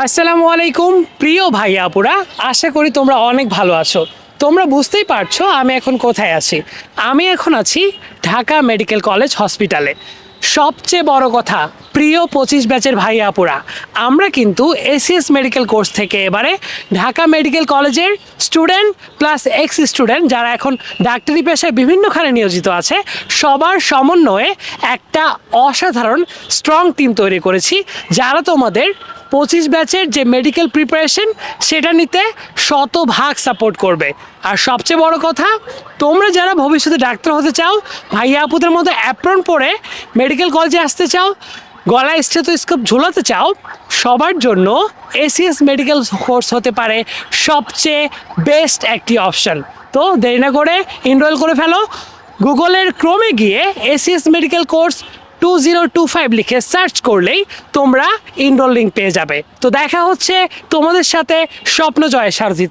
আসসালামু আলাইকুম, প্রিয় ভাই আপুরা, আশা করি তোমরা অনেক ভালো আছো। তোমরা বুঝতেই পারছ আমি এখন কোথায় আছি। আমি এখন আছি ঢাকা মেডিকেল কলেজ হসপিটালে। সবচেয়ে বড় কথা প্রিয় পঁচিশ ব্যাচের ভাই আপুরা, আমরা কিন্তু এসিএস মেডিকেল কোর্স থেকে এবারে ঢাকা মেডিকেল কলেজের স্টুডেন্ট প্লাস এক্স স্টুডেন্ট যারা এখন ডাক্তারি পেশায় বিভিন্নখানে নিয়োজিত আছে, সবার সমন্বয়ে একটা অসাধারণ স্ট্রং টিম তৈরি করেছি, যারা তোমাদের পঁচিশ ব্যাচের যে মেডিকেল প্রিপারেশন সেটা নিতে শতভাগ সাপোর্ট করবে। আর সবচেয়ে বড় কথা, তোমরা যারা ভবিষ্যতে ডাক্তার হতে চাও, ভাইয়া আপুদের মতো অ্যাপ্রন পরে মেডিকেল কলেজে আসতে চাও গলায় স্টেথোস্কোপ ঝোলাতে চাও, সবার জন্য এসিএস মেডিকেল কোর্স হতে পারে সবচেয়ে বেস্ট একটি অপশন তো দেরি না করে এনরোল করে ফেলো। গুগলের ক্রমে গিয়ে ACS medical course two zero two five লিখে সার্চ করলেই তোমরা ইনরোল লিঙ্ক পেয়ে যাবে। তো দেখা হচ্ছে তোমাদের সাথে স্বপ্ন জয় সারজিত